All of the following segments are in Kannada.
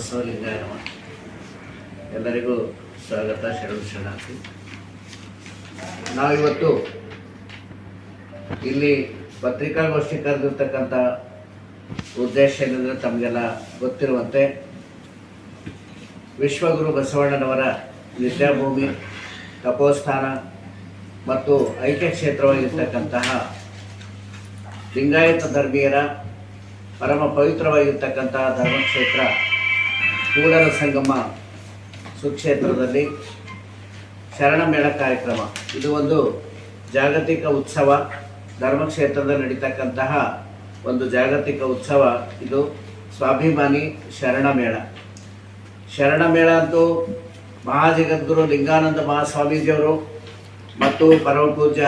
ಬಸವಲಿಂಗಾಯ ನಮಃ ಎಲ್ಲರಿಗೂ ಸ್ವಾಗತ, ಶರಣ ಶರಣಾರ್ಥಿ. ನಾವಿವತ್ತು ಇಲ್ಲಿ ಪತ್ರಿಕಾಗೋಷ್ಠಿ ಕರೆದಿರ್ತಕ್ಕಂಥ ಉದ್ದೇಶ ಏನಂದರೆ ತಮಗೆಲ್ಲ ಗೊತ್ತಿರುವಂತೆ ವಿಶ್ವಗುರು ಬಸವಣ್ಣನವರ ವಿದ್ಯಾಭೂಮಿ, ತಪೋಸ್ಥಾನ ಮತ್ತು ಐಕ್ಯ ಕ್ಷೇತ್ರವಾಗಿರ್ತಕ್ಕಂತಹ ಲಿಂಗಾಯತ ಧರ್ಮೀಯರ ಪರಮ ಪವಿತ್ರವಾಗಿರ್ತಕ್ಕಂತಹ ಧರ್ಮಕ್ಷೇತ್ರ ಕೂಡಲ ಸಂಗಮ ಸುಕ್ಷೇತ್ರದಲ್ಲಿ ಶರಣ ಮೇಳ ಕಾರ್ಯಕ್ರಮ. ಇದು ಒಂದು ಜಾಗತಿಕ ಉತ್ಸವ. ಧರ್ಮಕ್ಷೇತ್ರದಲ್ಲಿ ನಡೀತಕ್ಕಂತಹ ಒಂದು ಜಾಗತಿಕ ಉತ್ಸವ. ಇದು ಸ್ವಾಭಿಮಾನಿ ಶರಣ ಮೇಳ. ಶರಣ ಮೇಳ ಅಂತೂ ಮಹಾಜಗದ್ಗುರು ಲಿಂಗಾನಂದ ಮಹಾಸ್ವಾಮೀಜಿಯವರು ಮತ್ತು ಪರಮ ಪೂಜ್ಯ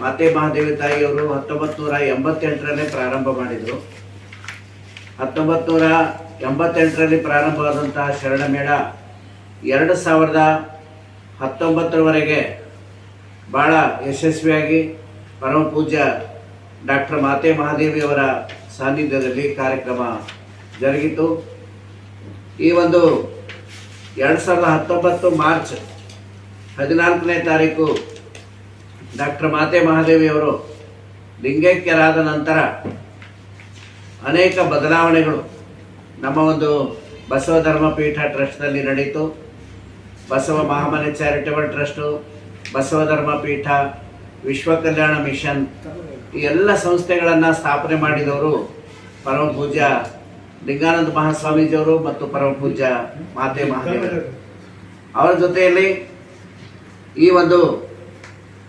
ಮಾತೆ ಮಹಾದೇವಿ ತಾಯಿಯವರು ಹತ್ತೊಂಬತ್ತು ನೂರ ಎಂಬತ್ತೆಂಟರಲ್ಲೇ ಪ್ರಾರಂಭ ಮಾಡಿದರು. ಹತ್ತೊಂಬತ್ತು ನೂರ ಎಂಬತ್ತೆಂಟರಲ್ಲಿ ಪ್ರಾರಂಭವಾದಂತಹ ಶರಣ ಮೇಳ ಎರಡು ಸಾವಿರದ ಹತ್ತೊಂಬತ್ತರವರೆಗೆ ಭಾಳ ಯಶಸ್ವಿಯಾಗಿ ಪರಮ ಪೂಜ್ಯ ಡಾಕ್ಟರ್ ಮಾತೆ ಮಹಾದೇವಿಯವರ ಸಾನ್ನಿಧ್ಯದಲ್ಲಿ ಕಾರ್ಯಕ್ರಮ ಜರುಗಿತು. ಈ ಒಂದು ಎರಡು ಸಾವಿರದ ಹತ್ತೊಂಬತ್ತು ಮಾರ್ಚ್ ಹದಿನಾಲ್ಕನೇ ತಾರೀಕು ಡಾಕ್ಟರ್ ಮಾತೆ ಮಹಾದೇವಿಯವರು ಲಿಂಗೈಕ್ಯರಾದ ನಂತರ ಅನೇಕ ಬದಲಾವಣೆಗಳು ನಮ್ಮ ಒಂದು ಬಸವ ಧರ್ಮ ಪೀಠ ಟ್ರಸ್ಟ್ನಲ್ಲಿ ನಡೀತು. ಬಸವ ಮಹಾಮನೆ ಚಾರಿಟಬಲ್ ಟ್ರಸ್ಟು, ಬಸವ ಧರ್ಮ ಪೀಠ ವಿಶ್ವ ಕಲ್ಯಾಣ ಮಿಷನ್ ಈ ಎಲ್ಲ ಸಂಸ್ಥೆಗಳನ್ನು ಸ್ಥಾಪನೆ ಮಾಡಿದವರು ಪರಮ ಪೂಜ್ಯ ಲಿಂಗಾನಂದ ಮಹಾಸ್ವಾಮೀಜಿಯವರು ಮತ್ತು ಪರಮ ಪೂಜ್ಯ ಮಾತೆ ಮಹಾದೇವರು. ಅವರ ಜೊತೆಯಲ್ಲಿ ಈ ಒಂದು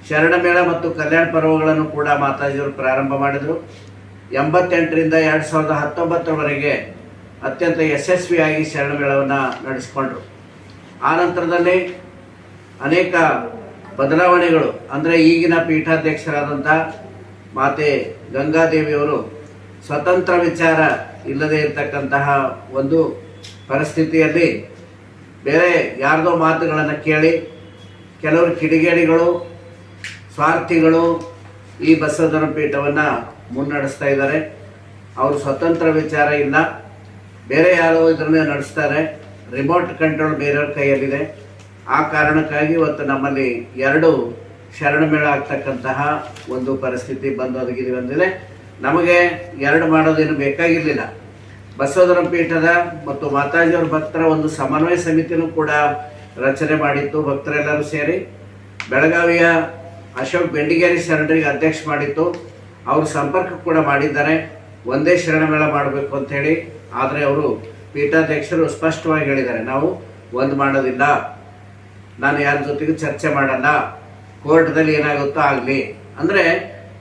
ಶರಣ ಮೇಳ ಮತ್ತು ಕಲ್ಯಾಣ ಪರ್ವಗಳನ್ನು ಕೂಡ ಮಾತಾಜಿಯವರು ಪ್ರಾರಂಭ ಮಾಡಿದರು. ಎಂಬತ್ತೆಂಟರಿಂದ ಎರಡು ಸಾವಿರದ ಹತ್ತೊಂಬತ್ತರವರೆಗೆ ಅತ್ಯಂತ ಯಶಸ್ವಿಯಾಗಿ ಶರಣ ಮೇಳವನ್ನು ನಡೆಸಿಕೊಂಡ್ರು. ಆ ನಂತರದಲ್ಲಿ ಅನೇಕ ಬದಲಾವಣೆಗಳು, ಅಂದರೆ ಈಗಿನ ಪೀಠಾಧ್ಯಕ್ಷರಾದಂಥ ಮಾತೆ ಗಂಗಾದೇವಿಯವರು ಸ್ವತಂತ್ರ ವಿಚಾರ ಇಲ್ಲದೆ ಇರತಕ್ಕಂತಹ ಒಂದು ಪರಿಸ್ಥಿತಿಯಲ್ಲಿ ಬೇರೆ ಯಾರದೋ ಮಾತುಗಳನ್ನು ಕೇಳಿ, ಕೆಲವರು ಕಿಡಿಗೇಡಿಗಳು, ಸ್ವಾರ್ಥಿಗಳು ಈ ಬಸವಧರ್ಮ ಪೀಠವನ್ನು ಮುನ್ನಡೆಸ್ತಾ ಇದ್ದಾರೆ. ಅವರು ಸ್ವತಂತ್ರ ವಿಚಾರ ಇಲ್ಲ. ಬೇರೆ ಯಾರೋ ಇದನ್ನ ನಡೆಸ್ತಾರೆ. ರಿಮೋಟ್ ಕಂಟ್ರೋಲ್ ಬೇರೆಯವ್ರ ಕೈಯಲ್ಲಿದೆ. ಆ ಕಾರಣಕ್ಕಾಗಿ ಇವತ್ತು ನಮ್ಮಲ್ಲಿ ಎರಡು ಶರಣ ಮೇಳ ಆಗ್ತಕ್ಕಂತಹ ಒಂದು ಪರಿಸ್ಥಿತಿ ಬಂದು ಒದಗಿದೆ ಬಂದಿದೆ. ನಮಗೆ ಎರಡು ಮಾಡೋದೇನು ಬೇಕಾಗಿರಲಿಲ್ಲ. ಬಸವಧರ ಪೀಠದ ಮತ್ತು ಮಾತಾಜಿಯವರ ಭಕ್ತರ ಒಂದು ಸಮನ್ವಯ ಸಮಿತಿನೂ ಕೂಡ ರಚನೆ ಮಾಡಿತ್ತು ಭಕ್ತರೆಲ್ಲರೂ ಸೇರಿ. ಬೆಳಗಾವಿಯ ಅಶೋಕ್ ಬೆಂಡಿಗೇರಿ ಶರಣರಿಗೆ ಅಧ್ಯಕ್ಷ ಮಾಡಿತ್ತು. ಅವರು ಸಂಪರ್ಕ ಕೂಡ ಮಾಡಿದ್ದಾರೆ. ಒಂದೇ ಶರಣ ಮೇಳ ಮಾಡಬೇಕು ಅಂತ ಹೇಳಿ ಆದರೆ ಅವರು ಪೀಠಾಧ್ಯಕ್ಷರು ಸ್ಪಷ್ಟವಾಗಿ ಹೇಳಿದ್ದಾರೆ, ನಾವು ಒಂದು ಮಾಡೋದಿಲ್ಲ. ನಾನು ಯಾರ ಜೊತೆಗೂ ಚರ್ಚೆ ಮಾಡಲ್ಲ. ಕೋರ್ಟ್ದಲ್ಲಿ ಏನಾಗುತ್ತೋ ಆಗಲಿ. ಅಂದರೆ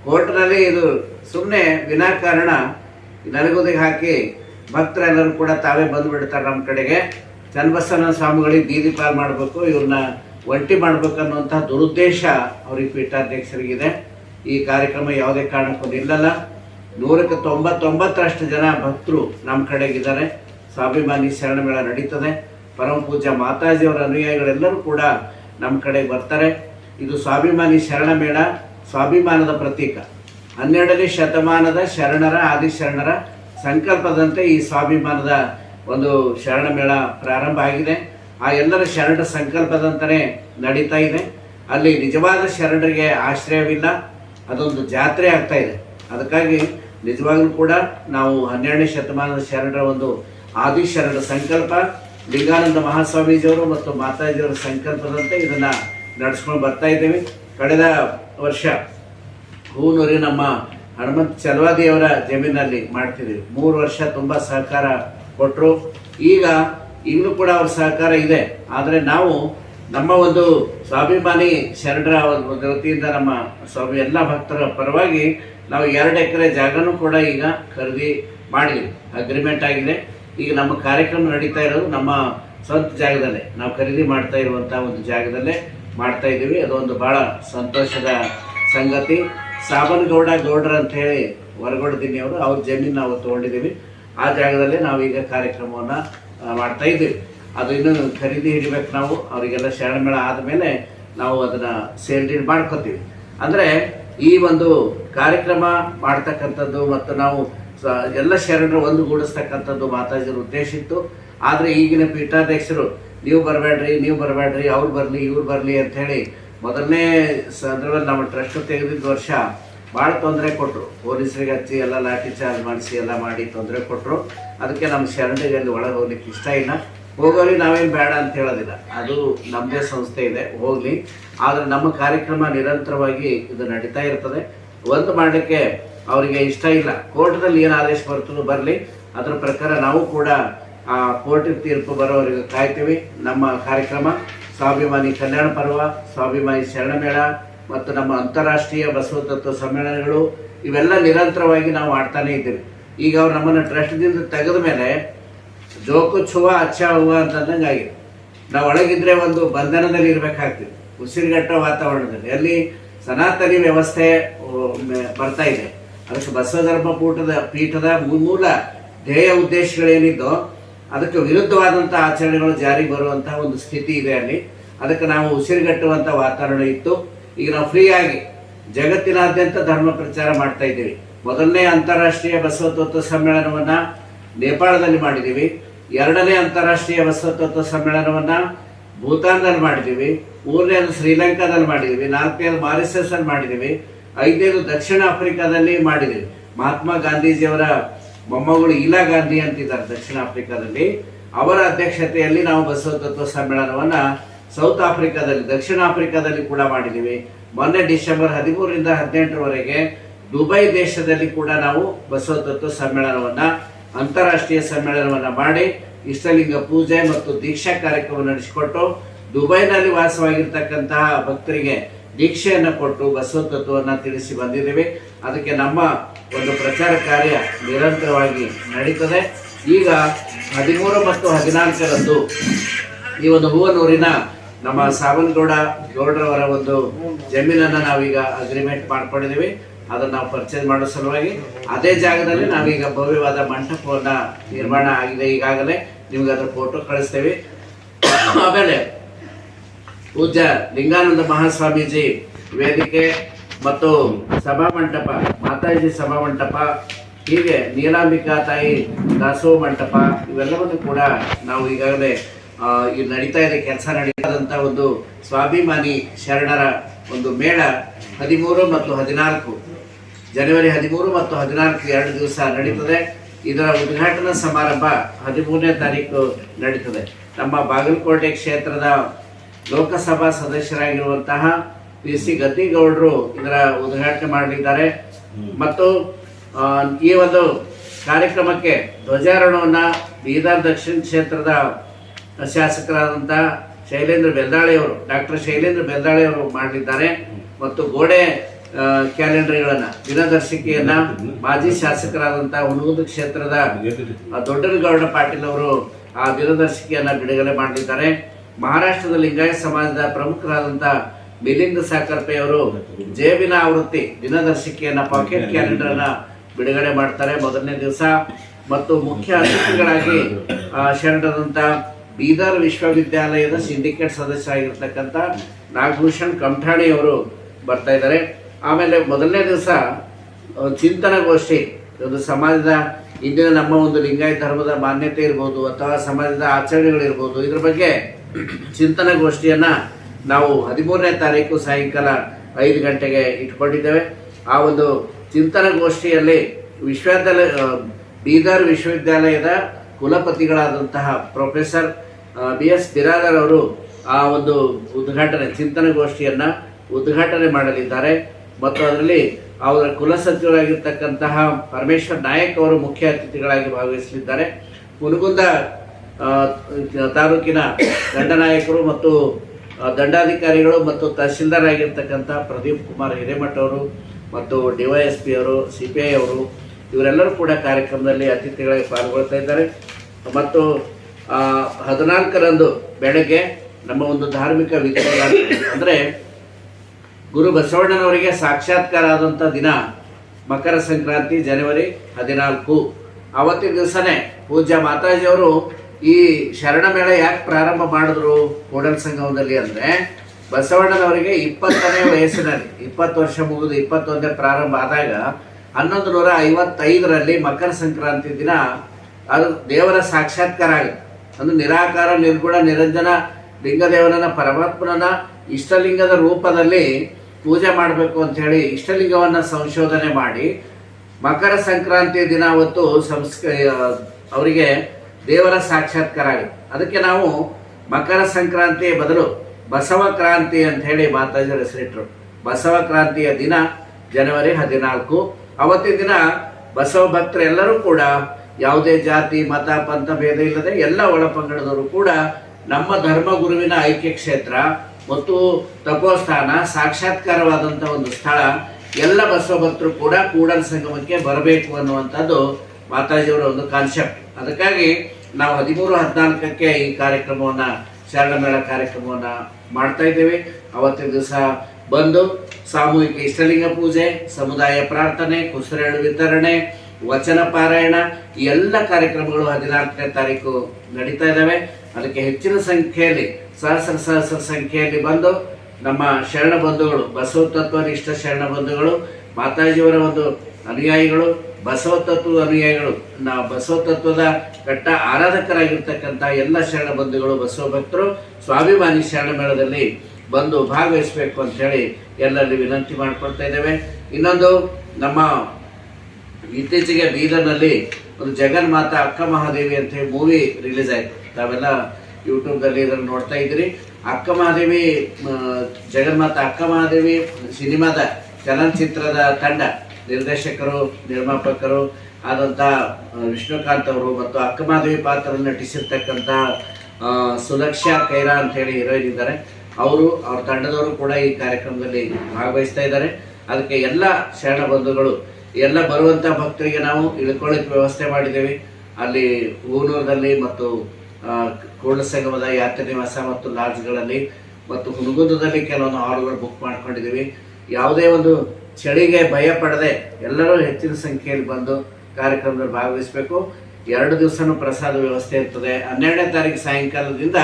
ಕೋರ್ಟ್ನಲ್ಲಿ ಇದು ಸುಮ್ಮನೆ ವಿನಾಕಾರಣ ನಲಗುದಿಗೆ ಹಾಕಿ ಭಕ್ತರೆಲ್ಲರೂ ಕೂಡ ತಾವೇ ಬಂದುಬಿಡ್ತಾರೆ ನಮ್ಮ ಕಡೆಗೆ. ಚನ್ನಬಸವನ ಸ್ವಾಮಿಗಳಿಗೆ ಬೀದಿ ಪಾಲ್ ಮಾಡಬೇಕು, ಇವ್ರನ್ನ ಒಂಟಿ ಮಾಡ್ಬೇಕು ಅನ್ನುವಂತಹ ದುರುದ್ದೇಶ ಅವ್ರಿಗೆ ಪೀಠಾಧ್ಯಕ್ಷರಿಗಿದೆ. ಈ ಕಾರ್ಯಕ್ರಮ ಯಾವುದೇ ಕಾರಣಕ್ಕೂ ನಿಲ್ಲಲ್ಲ. ನೂರಕ್ಕೆ ತೊಂಬತ್ತೊಂಬತ್ತರಷ್ಟು ಜನ ಭಕ್ತರು ನಮ್ಮ ಕಡೆಗಿದ್ದಾರೆ. ಸ್ವಾಭಿಮಾನಿ ಶರಣ ಮೇಳ ನಡೀತದೆ. ಪರಮ ಮಾತಾಜಿಯವರ ಅನುಯಾಯಿಗಳೆಲ್ಲರೂ ಕೂಡ ನಮ್ಮ ಕಡೆಗೆ ಬರ್ತಾರೆ. ಇದು ಸ್ವಾಭಿಮಾನಿ ಶರಣ ಮೇಳ, ಸ್ವಾಭಿಮಾನದ ಪ್ರತೀಕ. ಹನ್ನೆರಡನೇ ಶತಮಾನದ ಶರಣರ, ಆದಿಶರಣರ ಸಂಕಲ್ಪದಂತೆ ಈ ಸ್ವಾಭಿಮಾನದ ಒಂದು ಶರಣ ಮೇಳ ಪ್ರಾರಂಭ ಆಗಿದೆ. ಆ ಎಲ್ಲರ ಶರಣರ ಸಂಕಲ್ಪದಂತನೇ ನಡೀತಾ ಇದೆ. ಅಲ್ಲಿ ನಿಜವಾದ ಶರಣರಿಗೆ ಆಶ್ರಯವಿಲ್ಲ. ಅದೊಂದು ಜಾತ್ರೆ ಆಗ್ತಾ ಇದೆ. ಅದಕ್ಕಾಗಿ ನಿಜವಾಗ್ಲೂ ಕೂಡ ನಾವು ಹನ್ನೆರಡನೇ ಶತಮಾನದ ಶರಣರ ಒಂದು ಆದಿ ಶರಣರ ಸಂಕಲ್ಪ, ಲಿಂಗಾನಂದ ಮಹಾಸ್ವಾಮೀಜಿಯವರು ಮತ್ತು ಮಾತಾಜಿಯವರ ಸಂಕಲ್ಪದಂತೆ ಇದನ್ನ ನಡೆಸ್ಕೊಂಡು ಬರ್ತಾ ಇದ್ದೇವೆ. ಕಳೆದ ವರ್ಷ ಹೂನೂರಿ ನಮ್ಮ ಹನುಮಂತ್ ಚಲವಾದಿಯವರ ಜಮೀನಲ್ಲಿ ಮಾಡ್ತಿದ್ದೀವಿ ಮೂರು ವರ್ಷ ತುಂಬ ಸಹಕಾರ ಕೊಟ್ಟರು ಈಗ ಇನ್ನೂ ಕೂಡ ಅವ್ರ ಸಹಕಾರ ಇದೆ. ಆದರೆ ನಾವು ನಮ್ಮ ಒಂದು ಸ್ವಾಭಿಮಾನಿ ಶರಣರ ಒಂದು ವತಿಯಿಂದ ನಮ್ಮ ಸ್ವಾಮಿ ಎಲ್ಲ ಭಕ್ತರ ಪರವಾಗಿ ನಾವು ಎರಡು ಎಕರೆ ಜಾಗನೂ ಕೂಡ ಈಗ ಖರೀದಿ ಮಾಡಿದ್ವಿ. ಅಗ್ರಿಮೆಂಟ್ ಆಗಿದೆ. ಈಗ ನಮ್ಮ ಕಾರ್ಯಕ್ರಮ ನಡೀತಾ ಇರೋದು ನಮ್ಮ ಸ್ವಂತ ಜಾಗದಲ್ಲೇ. ನಾವು ಖರೀದಿ ಮಾಡ್ತಾ ಇರುವಂಥ ಒಂದು ಜಾಗದಲ್ಲೇ ಮಾಡ್ತಾ ಇದ್ದೀವಿ. ಅದೊಂದು ಭಾಳ ಸಂತೋಷದ ಸಂಗತಿ. ಸಾಬನಗೌಡ ಗೌಡ್ರ ಅಂತ ಹೇಳಿ ಹೊರಗೊಡ್ದಿನಿ ಅವರು, ಅವ್ರ ಜಮೀನು ನಾವು ತೊಗೊಂಡಿದ್ದೀವಿ. ಆ ಜಾಗದಲ್ಲೇ ನಾವೀಗ ಕಾರ್ಯಕ್ರಮವನ್ನು ಮಾಡ್ತಾ ಇದ್ದೀವಿ. ಅದು ಇನ್ನೂ ಖರೀದಿ ಹಿಡಿಬೇಕು ನಾವು. ಅವರಿಗೆಲ್ಲ ಶರಣ ಮೇಳ ಆದಮೇಲೆ ನಾವು ಅದನ್ನು ಸೇಲ್ ಡೀಡ್ ಮಾಡ್ಕೋತೀವಿ. ಅಂದರೆ ಈ ಒಂದು ಕಾರ್ಯಕ್ರಮ ಮಾಡ್ತಕ್ಕಂಥದ್ದು ಮತ್ತು ನಾವು ಎಲ್ಲ ಶರಣರು ಒಂದುಗೂಡಿಸ್ತಕ್ಕಂಥದ್ದು ಮಾತಾಜಿರ ಉದ್ದೇಶ ಇತ್ತು. ಆದರೆ ಈಗಿನ ಪೀಠಾಧ್ಯಕ್ಷರು, ನೀವು ಬರಬೇಡ್ರಿ ನೀವು ಬರಬೇಡ್ರಿ, ಅವ್ರು ಬರಲಿ, ಇವ್ರು ಬರಲಿ ಅಂಥೇಳಿ ಮೊದಲನೇ ಸಂದರ್ಭದಲ್ಲಿ ನಮ್ಮ ಟ್ರಸ್ಟ್ ತೆಗೆದಿದ್ದ ವರ್ಷ ಭಾಳ ತೊಂದರೆ ಕೊಟ್ಟರು ಪೊಲೀಸರಿಗೆ ಹಚ್ಚಿ ಎಲ್ಲ ಲಾಠಿ ಚಾರ್ಜ್ ಮಾಡಿಸಿ ಎಲ್ಲ ಮಾಡಿ ತೊಂದರೆ ಕೊಟ್ಟರು ಅದಕ್ಕೆ ನಮ್ಮ ಶರಣರಿಗೆ ಅಲ್ಲಿ ಒಳಗೆ ಹೋಗ್ಲಿಕ್ಕೆ ಇಷ್ಟ ಇಲ್ಲ. ಹೋಗೋರಿ ನಾವೇನು ಬೇಡ ಅಂತ ಹೇಳೋದಿಲ್ಲ. ಅದು ನಮ್ಮದೇ ಸಂಸ್ಥೆ ಇದೆ, ಹೋಗಲಿ. ಆದರೆ ನಮ್ಮ ಕಾರ್ಯಕ್ರಮ ನಿರಂತರವಾಗಿ ಇದು ನಡೀತಾ ಇರ್ತದೆ. ಒಂದು ಮಾಡಲಿಕ್ಕೆ ಅವರಿಗೆ ಇಷ್ಟ ಇಲ್ಲ. ಕೋರ್ಟ್ನಲ್ಲಿ ಏನು ಆದೇಶ ಬರ್ತದೋ ಬರಲಿ. ಅದರ ಪ್ರಕಾರ ನಾವು ಕೂಡ ಆ ಕೋರ್ಟಿನ ತೀರ್ಪು ಬರೋವರೆಗೂ ಕಾಯ್ತೀವಿ. ನಮ್ಮ ಕಾರ್ಯಕ್ರಮ, ಸ್ವಾಭಿಮಾನಿ ಕಲ್ಯಾಣ ಪರ್ವ, ಸ್ವಾಭಿಮಾನಿ ಶರಣಮೇಳ ಮತ್ತು ನಮ್ಮ ಅಂತಾರಾಷ್ಟ್ರೀಯ ಬಸವ ತತ್ವ ಸಮ್ಮೇಳನಗಳು, ಇವೆಲ್ಲ ನಿರಂತರವಾಗಿ ನಾವು ಆಡ್ತಾನೇ ಇದ್ದೀವಿ. ಈಗ ಅವ್ರು ನಮ್ಮನ್ನು ಟ್ರಸ್ಟ್ದಿಂದ ತೆಗೆದ ಮೇಲೆ ಜೋಕು ಛುವ ಅಚ್ಚ ಹೂವ ಅಂತಂದಂಗೆ ಆಗಿದೆ. ನಾವು ಒಳಗಿದ್ರೆ ಒಂದು ಬಂಧನದಲ್ಲಿ ಇರಬೇಕಾಗ್ತೀವಿ ಉಸಿರುಗಟ್ಟ ವಾತಾವರಣದಲ್ಲಿ. ಅಲ್ಲಿ ಸನಾತನಿ ವ್ಯವಸ್ಥೆ ಬರ್ತಾ ಇದೆ. ಅದಕ್ಕೆ ಬಸವಧರ್ಮ ಪೀಠದ ಪೀಠದ ಮೂಲ ಧ್ಯೇಯ ಉದ್ದೇಶಗಳೇನಿದ್ದೋ, ಅದಕ್ಕೆ ವಿರುದ್ಧವಾದಂಥ ಆಚರಣೆಗಳು ಜಾರಿಗೆ ಬರುವಂತಹ ಒಂದು ಸ್ಥಿತಿ ಇದೆ ಅಲ್ಲಿ. ಅದಕ್ಕೆ ನಾವು ಉಸಿರುಗಟ್ಟುವಂಥ ವಾತಾವರಣ ಇತ್ತು. ಈಗ ನಾವು ಫ್ರೀ ಆಗಿ ಜಗತ್ತಿನಾದ್ಯಂತ ಧರ್ಮ ಪ್ರಚಾರ ಮಾಡ್ತಾ ಇದ್ದೀವಿ. ಮೊದಲನೇ ಅಂತಾರಾಷ್ಟ್ರೀಯ ಬಸವ ತತ್ವ ಸಮ್ಮೇಳನವನ್ನ ನೇಪಾಳದಲ್ಲಿ ಮಾಡಿದ್ದೀವಿ. ಎರಡನೇ ಅಂತಾರಾಷ್ಟ್ರೀಯ ಬಸವ ತತ್ವ ಸಮ್ಮೇಳನವನ್ನ ಭೂತಾನ್ದಲ್ಲಿ ಮಾಡಿದ್ದೀವಿ. ಮೂರನೇದು ಶ್ರೀಲಂಕಾದಲ್ಲಿ ಮಾಡಿದ್ದೀವಿ. ನಾಲ್ಕನೇದು ಮಾರಿಸಸ್ ಅಲ್ಲಿ ಮಾಡಿದ್ದೀವಿ. ಐದನೇದು ದಕ್ಷಿಣ ಆಫ್ರಿಕಾದಲ್ಲಿ ಮಾಡಿದೆ. ಮಹಾತ್ಮ ಗಾಂಧೀಜಿಯವರ ಮೊಮ್ಮಗಳು ಇಲಾ ಗಾಂಧಿ ಅಂತಿದ್ದಾರೆ ದಕ್ಷಿಣ ಆಫ್ರಿಕಾದಲ್ಲಿ. ಅವರ ಅಧ್ಯಕ್ಷತೆಯಲ್ಲಿ ನಾವು ಬಸವ ತತ್ವ ಸಮ್ಮೇಳನವನ್ನ ಸೌತ್ ಆಫ್ರಿಕಾದಲ್ಲಿ, ದಕ್ಷಿಣ ಆಫ್ರಿಕಾದಲ್ಲಿ ಕೂಡ ಮಾಡಿದ್ದೀವಿ ಮೊನ್ನೆ ಡಿಸೆಂಬರ್ ಹದಿಮೂರರಿಂದ ಹದಿನೆಂಟರವರೆಗೆ ದುಬೈ ದೇಶದಲ್ಲಿ ಕೂಡ ನಾವು ಬಸವ ತತ್ವ ಸಮ್ಮೇಳನವನ್ನ, ಅಂತಾರಾಷ್ಟ್ರೀಯ ಸಮ್ಮೇಳನವನ್ನ ಮಾಡಿ, ಇಷ್ಟಲಿಂಗ ಪೂಜೆ ಮತ್ತು ದೀಕ್ಷಾ ಕಾರ್ಯಕ್ರಮ ನಡೆಸಿಕೊಟ್ಟು, ದುಬೈನಲ್ಲಿ ವಾಸವಾಗಿರ್ತಕ್ಕಂತಹ ಭಕ್ತರಿಗೆ ದೀಕ್ಷೆಯನ್ನು ಕೊಟ್ಟು ಬಸವ ತತ್ವವನ್ನು ತಿಳಿಸಿ ಬಂದಿದ್ದೇವೆ. ಅದಕ್ಕೆ ನಮ್ಮ ಒಂದು ಪ್ರಚಾರ ಕಾರ್ಯ ನಿರಂತರವಾಗಿ ನಡೀತದೆ. ಈಗ ಹದಿಮೂರು ಮತ್ತು ಹದಿನಾಲ್ಕರಂದು ಈ ಒಂದು ಹೂವನೂರಿನ ನಮ್ಮ ಸಾವನಗೌಡ ಗೌಡ್ರವರ ಒಂದು ಜಮೀನನ್ನು ನಾವೀಗ ಅಗ್ರಿಮೆಂಟ್ ಮಾಡ್ಕೊಂಡಿದ್ದೀವಿ. ಅದನ್ನು ನಾವು ಪರ್ಚೇಸ್ ಮಾಡೋ ಸಲುವಾಗಿ ಅದೇ ಜಾಗದಲ್ಲಿ ನಾವೀಗ ಭವ್ಯವಾದ ಮಂಟಪವನ್ನು ನಿರ್ಮಾಣ ಆಗಿದೆ ಈಗಾಗಲೇ. ನಿಮ್ಗೆ ಅದರ ಫೋಟೋ ಕಳಿಸ್ತೇವೆ. ಆಮೇಲೆ ಪೂಜ್ಯ ಲಿಂಗಾನಂದ ಮಹಾಸ್ವಾಮೀಜಿ ವೇದಿಕೆ ಮತ್ತು ಸಭಾಮಂಟಪ ಮಾತಾಜಿ ಸಭಾಮಂಟಪ ಹೀಗೆ ನೀಲಾಂಬಿಕಾ ತಾಯಿ ದಾಸೋ ಮಂಟಪ, ಇವೆಲ್ಲವನ್ನು ಕೂಡ ನಾವು ಈಗಾಗಲೇ ಈ ನಡೀತಾ ಇದೆ ಕೆಲಸ ನಡೀತಾದಂಥ ಒಂದು ಸ್ವಾಭಿಮಾನಿ ಶರಣರ ಒಂದು ಮೇಳ ಹದಿಮೂರು ಮತ್ತು ಹದಿನಾಲ್ಕು. ಜನವರಿ ಹದಿಮೂರು ಮತ್ತು ಹದಿನಾಲ್ಕು ಎರಡು ದಿವಸ ನಡೀತದೆ. ಇದರ ಉದ್ಘಾಟನಾ ಸಮಾರಂಭ ಹದಿಮೂರನೇ ತಾರೀಕು ನಡೀತದೆ. ನಮ್ಮ ಬಾಗಲಕೋಟೆ ಕ್ಷೇತ್ರದ ಲೋಕಸಭಾ ಸದಸ್ಯರಾಗಿರುವಂತಹ ಪಿ ಸಿ ಗದ್ದಿಗೌಡರು ಇದರ ಉದ್ಘಾಟನೆ ಮಾಡಲಿದ್ದಾರೆ. ಮತ್ತು ಈ ಒಂದು ಕಾರ್ಯಕ್ರಮಕ್ಕೆ ಧ್ವಜಾರೋಹಣವನ್ನು ಬೀದರ್ ದಕ್ಷಿಣ ಕ್ಷೇತ್ರದ ಶಾಸಕರಾದಂಥ ಶೈಲೇಂದ್ರ ಬೆಂದಾಳೆಯವರು ಡಾಕ್ಟರ್ ಶೈಲೇಂದ್ರ ಬೆಂದಾಳೆಯವರು ಮಾಡಲಿದ್ದಾರೆ. ಮತ್ತು ಗೋಡೆ ಕ್ಯಾಲೆಂಡರ್ಗಳನ್ನು ದಿನದರ್ಶಿಕೆಯನ್ನು ಮಾಜಿ ಶಾಸಕರಾದಂಥ ಹುಣಗುಂದ ಕ್ಷೇತ್ರದ ಆ, ದೊಡ್ಡನಗೌಡ ಪಾಟೀಲ್ ಅವರು ಆ ದಿನದರ್ಶಿಕೆಯನ್ನು ಬಿಡುಗಡೆ ಮಾಡಲಿದ್ದಾರೆ. ಮಹಾರಾಷ್ಟ್ರದ ಲಿಂಗಾಯತ ಸಮಾಜದ ಪ್ರಮುಖರಾದಂಥ ಮಿಲಿಂದ ಸಾಕರ್ಪೆಯವರು ಜೇಬಿನ ಆವೃತ್ತಿ ದಿನದರ್ಶಿಕೆಯನ್ನ ಪಾಕೆಟ್ ಕ್ಯಾಲೆಂಡರ್ನ ಬಿಡುಗಡೆ ಮಾಡ್ತಾರೆ. ಮೊದಲನೇ ದಿವಸ ಮತ್ತು ಮುಖ್ಯ ಅತಿಥಿಗಳಾಗಿ ಆ, ಶರಣರಾದಂಥ ಬೀದರ್ ವಿಶ್ವವಿದ್ಯಾಲಯದ ಸಿಂಡಿಕೇಟ್ ಸದಸ್ಯರಾಗಿರ್ತಕ್ಕಂಥ ನಾಗಭೂಷಣ್ ಕಂಠಾಣಿ ಅವರು ಬರ್ತಾ ಇದ್ದಾರೆ. ಆಮೇಲೆ ಮೊದಲನೇ ದಿವಸ ಚಿಂತನಗೋಷ್ಠಿ ಒಂದು ಸಮಾಜದ ಇಂದಿನ ನಮ್ಮ ಒಂದು ಲಿಂಗಾಯತ ಧರ್ಮದ ಮಾನ್ಯತೆ ಇರ್ಬೋದು ಅಥವಾ ಸಮಾಜದ ಆಚರಣೆಗಳಿರ್ಬೋದು ಇದ್ರ ಬಗ್ಗೆ ಚಿಂತನಗೋಷ್ಠಿಯನ್ನ ನಾವು ಹದಿಮೂರನೇ ತಾರೀಕು ಸಾಯಂಕಾಲ ಐದು ಗಂಟೆಗೆ ಇಟ್ಕೊಂಡಿದ್ದೇವೆ. ಆ ಒಂದು ಚಿಂತನಗೋಷ್ಠಿಯಲ್ಲಿ ವಿಶ್ವವಿದ್ಯಾಲಯ ಬೀದರ್ ವಿಶ್ವವಿದ್ಯಾಲಯದ ಕುಲಪತಿಗಳಾದಂತಹ ಪ್ರೊಫೆಸರ್ ಬಿ ಎಸ್ ಬಿರಾದರ್ ಅವರು ಆ ಒಂದು ಉದ್ಘಾಟನೆ ಚಿಂತನಗೋಷ್ಠಿಯನ್ನು ಉದ್ಘಾಟನೆ ಮಾಡಲಿದ್ದಾರೆ. ಮತ್ತು ಅದರಲ್ಲಿ ಅವರ ಕುಲಸಚಿವರಾಗಿರ್ತಕ್ಕಂತಹ ಪರಮೇಶ್ವರ್ ನಾಯಕ್ ಅವರು ಮುಖ್ಯ ಅತಿಥಿಗಳಾಗಿ ಭಾಗವಹಿಸಲಿದ್ದಾರೆ. ಹುನಗುಂದ ಆ, ತಾಲೂಕಿನ ದಂಡನಾಯಕರು ಮತ್ತು ದಂಡಾಧಿಕಾರಿಗಳು ಮತ್ತು ತಹಸೀಲ್ದಾರ್ ಆಗಿರ್ತಕ್ಕಂಥ ಪ್ರದೀಪ್ ಕುಮಾರ್ ಹಿರೇಮಠ ಅವರು ಮತ್ತು ಡಿವೈಎಸ್ಪಿ ಅವರು, ಸಿ ಪಿ ಐ ಅವರು, ಇವರೆಲ್ಲರೂ ಕೂಡ ಕಾರ್ಯಕ್ರಮದಲ್ಲಿ ಅತಿಥಿಗಳಾಗಿ ಪಾಲ್ಗೊಳ್ತಾ ಇದ್ದಾರೆ. ಮತ್ತು ಹದಿನಾಲ್ಕರಂದು ಬೆಳಗ್ಗೆ ನಮ್ಮ ಒಂದು ಧಾರ್ಮಿಕ ವಿಧಾನ ಅಂದರೆ ಗುರು ಬಸವಣ್ಣನವರಿಗೆ ಸಾಕ್ಷಾತ್ಕಾರ ಆದಂಥ ದಿನ ಮಕರ ಸಂಕ್ರಾಂತಿ, ಜನವರಿ ಹದಿನಾಲ್ಕು. ಆವತ್ತಿನ ದಿವಸನೇ ಪೂಜ್ಯ ಮಾತಾಜಿಯವರು ಈ ಶರಣ ಮೇಳ ಯಾಕೆ ಪ್ರಾರಂಭ ಮಾಡಿದ್ರು ಕೂಡಲ್ ಸಂಗಮದಲ್ಲಿ ಅಂದರೆ ಬಸವಣ್ಣನವರಿಗೆ ಇಪ್ಪತ್ತನೇ ವಯಸ್ಸಿನಲ್ಲಿ, ಇಪ್ಪತ್ತು ವರ್ಷ ಮುಗಿದು ಇಪ್ಪತ್ತೊಂದೇ ಪ್ರಾರಂಭ ಆದಾಗ ಹನ್ನೊಂದು ನೂರ ಐವತ್ತೈದರಲ್ಲಿ ಮಕರ ಸಂಕ್ರಾಂತಿ ದಿನ ಅದು ದೇವರ ಸಾಕ್ಷಾತ್ಕಾರ ಆಗುತ್ತೆ. ಅಂದ್ರೆ ನಿರಾಕಾರ, ನಿರ್ಗುಣ, ನಿರಂಜನ, ಲಿಂಗದೇವನನ್ನ, ಪರಮಾತ್ಮನನ್ನ ಇಷ್ಟಲಿಂಗದ ರೂಪದಲ್ಲಿ ಪೂಜೆ ಮಾಡಬೇಕು ಅಂತ ಹೇಳಿ ಇಷ್ಟಲಿಂಗವನ್ನ ಸಂಶೋಧನೆ ಮಾಡಿ ಮಕರ ಸಂಕ್ರಾಂತಿ ದಿನ ಅವತ್ತು ಸಂಸ್ಕ ಅವರಿಗೆ ದೇವರ ಸಾಕ್ಷಾತ್ಕಾರ ಆಗುತ್ತೆ ಅದಕ್ಕೆ ನಾವು ಮಕರ ಸಂಕ್ರಾಂತಿ ಬದಲು ಬಸವ ಕ್ರಾಂತಿ ಅಂತ ಹೇಳಿ ಮಾತಾಜರ ಹೆಸರಿಟ್ರು. ಬಸವ ಕ್ರಾಂತಿಯ ದಿನ ಜನವರಿ ಹದಿನಾಲ್ಕು. ಅವತ್ತಿನ ದಿನ ಬಸವ ಭಕ್ತರೆಲ್ಲರೂ ಕೂಡ ಯಾವುದೇ ಜಾತಿ, ಮತ, ಪಂಥ, ಭೇದ ಇಲ್ಲದೆ ಎಲ್ಲ ಒಳಪಂಗಡದವರು ಕೂಡ ನಮ್ಮ ಧರ್ಮ ಗುರುವಿನ ಐಕ್ಯ ಕ್ಷೇತ್ರ ಮತ್ತು ತಪೋಸ್ಥಾನ ಸಾಕ್ಷಾತ್ಕಾರವಾದಂಥ ಒಂದು ಸ್ಥಳ ಎಲ್ಲ ಬಸವ ಭಕ್ತರು ಕೂಡ ಕೂಡಲ ಸಂಗಮಕ್ಕೆ ಬರಬೇಕು ಅನ್ನುವಂಥದ್ದು ಮಾತಾಜಿಯವರ ಒಂದು ಕಾನ್ಸೆಪ್ಟ್ ಅದಕ್ಕಾಗಿ ನಾವು ಹದಿಮೂರು, ಹದಿನಾಲ್ಕಕ್ಕೆ ಈ ಕಾರ್ಯಕ್ರಮವನ್ನು, ಶರಣ ಮೇಳ ಕಾರ್ಯಕ್ರಮವನ್ನು ಮಾಡ್ತಾ ಇದ್ದೇವೆ. ಅವತ್ತಿನ ದಿವಸ ಬಂದು ಸಾಮೂಹಿಕ ಇಷ್ಟಲಿಂಗ ಪೂಜೆ, ಸಮುದಾಯ ಪ್ರಾರ್ಥನೆ ಕುಸರೆಳು ವಿತರಣೆ, ವಚನ ಪಾರಾಯಣ, ಈ ಎಲ್ಲ ಕಾರ್ಯಕ್ರಮಗಳು ಹದಿನಾಲ್ಕನೇ ತಾರೀಕು ನಡೀತಾ ಇದ್ದಾವೆ. ಅದಕ್ಕೆ ಹೆಚ್ಚಿನ ಸಂಖ್ಯೆಯಲ್ಲಿ, ಸಹಸ್ರ ಸಹಸ್ರ ಸಂಖ್ಯೆಯಲ್ಲಿ ಬಂದು ನಮ್ಮ ಶರಣ ಬಂಧುಗಳು, ಬಸವ ತತ್ವನಿಷ್ಠ ಶರಣ ಬಂಧುಗಳು, ಮಾತಾಜಿಯವರ ಒಂದು ಅನುಯಾಯಿಗಳು ಬಸವ ತತ್ವದ ಅನುಯಾಯಿಗಳು. ನಾ ಬಸವ ತತ್ವದ ಕಟ್ಟ ಆರಾಧಕರಾಗಿರ್ತಕ್ಕಂಥ ಎಲ್ಲ ಶರಣ ಬಂಧುಗಳು ಬಸವ ಭಕ್ತರು ಸ್ವಾಭಿಮಾನಿ ಶರಣ ಮೇಳದಲ್ಲಿ ಬಂದು ಭಾಗವಹಿಸಬೇಕು ಅಂತ ಹೇಳಿ ಎಲ್ಲರಲ್ಲಿ ವಿನಂತಿ ಮಾಡಿಕೊಳ್ತಾ ಇದ್ದೇವೆ. ಇನ್ನೊಂದು, ನಮ್ಮ ಇತ್ತೀಚೆಗೆ ಬೀದರ್ನಲ್ಲಿ ಒಂದು ಜಗನ್ಮಾತಾ ಅಕ್ಕ ಮಹಾದೇವಿ ಅಂತ ಹೇಳಿ ಮೂವಿ ರಿಲೀಸ್ ಆಯಿತು. ತಾವೆಲ್ಲ ಯೂಟ್ಯೂಬ್ದಲ್ಲಿ ಇದನ್ನು ನೋಡ್ತಾ ಇದ್ದೀರಿ. ಅಕ್ಕ ಮಹಾದೇವಿ ಜಗನ್ಮಾತಾ ಅಕ್ಕ ಮಹಾದೇವಿ, ಸಿನಿಮಾದ ಚಲನಚಿತ್ರದ ತಂಡ. ನಿರ್ದೇಶಕರು, ನಿರ್ಮಾಪಕರು ಆದಂಥ ವಿಷ್ಣುಕಾಂತ್ ಅವರು ಮತ್ತು ಅಕ್ಕ ಮಹಾದೇವಿ ಪಾತ್ರ ನಟಿಸಿರ್ತಕ್ಕಂಥ ಸುಲಕ್ಷಾ ಕೈರಾ ಅಂತ ಹೇಳಿ ಹೀರೋಯಿನ್ ಇದ್ದಾರೆ. ಅವರು, ಅವ್ರ ತಂಡದವರು ಕೂಡ ಈ ಕಾರ್ಯಕ್ರಮದಲ್ಲಿ ಭಾಗವಹಿಸ್ತಾ ಇದ್ದಾರೆ. ಅದಕ್ಕೆ ಎಲ್ಲ ಶರಣ ಬಂಧುಗಳು ಎಲ್ಲ ಬರುವಂಥ ಭಕ್ತರಿಗೆ ನಾವು ಇಳ್ಕೊಳ್ಳಿಕ್ಕೆ ವ್ಯವಸ್ಥೆ ಮಾಡಿದ್ದೇವೆ. ಅಲ್ಲಿ ಹೂನೂರದಲ್ಲಿ ಮತ್ತು ಕೂಡಲ ಸಂಗಮದ ಯಾತ್ರೆ ನಿವಾಸ ಮತ್ತು ಲಾಡ್ಜ್ಗಳಲ್ಲಿ ಮತ್ತು ಹುನಗುಂದದಲ್ಲಿ ಕೆಲವೊಂದು ಹಾಲ್ಗಳು ಬುಕ್ ಮಾಡ್ಕೊಂಡಿದ್ದೀವಿ. ಯಾವುದೇ ಒಂದು ಚಳಿಗೆ ಭಯ ಪಡದೆ ಎಲ್ಲರೂ ಹೆಚ್ಚಿನ ಸಂಖ್ಯೆಯಲ್ಲಿ ಬಂದು ಕಾರ್ಯಕ್ರಮದಲ್ಲಿ ಭಾಗವಹಿಸಬೇಕು. ಎರಡು ದಿವಸನೂ ಪ್ರಸಾದ ವ್ಯವಸ್ಥೆ ಇರ್ತದೆ. ಹನ್ನೆರಡನೇ ತಾರೀಕು ಸಾಯಂಕಾಲದಿಂದ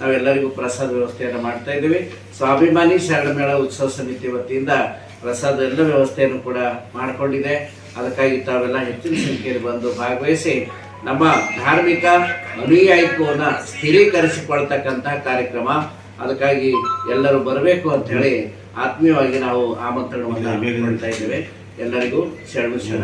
ನಾವೆಲ್ಲರಿಗೂ ಪ್ರಸಾದ ವ್ಯವಸ್ಥೆಯನ್ನು ಮಾಡ್ತಾ ಇದ್ದೀವಿ. ಸ್ವಾಭಿಮಾನಿ ಶರಣಮೇಳ ಉತ್ಸವ ಸಮಿತಿ ವತಿಯಿಂದ ಪ್ರಸಾದ ಎಲ್ಲ ವ್ಯವಸ್ಥೆಯನ್ನು ಕೂಡ ಮಾಡಿಕೊಂಡಿದೆ. ಅದಕ್ಕಾಗಿ ತಾವೆಲ್ಲ ಹೆಚ್ಚಿನ ಸಂಖ್ಯೆಯಲ್ಲಿ ಬಂದು ಭಾಗವಹಿಸಿ ನಮ್ಮ ಧಾರ್ಮಿಕ ಅನುಯಾಯಿತ್ವವನ್ನು ಸ್ಥಿರೀಕರಿಸಿಕೊಳ್ತಕ್ಕಂತಹ ಕಾರ್ಯಕ್ರಮ. ಅದಕ್ಕಾಗಿ ಎಲ್ಲರೂ ಬರಬೇಕು ಅಂತ ಹೇಳಿ ಆತ್ಮೀಯವಾಗಿ ನಾವು ಆಮಂತ್ರಣವನ್ನು ಮಾಡ್ತಾ ಇದ್ದೇವೆ. ಎಲ್ಲರಿಗೂ ಶರಣು ಶರಣ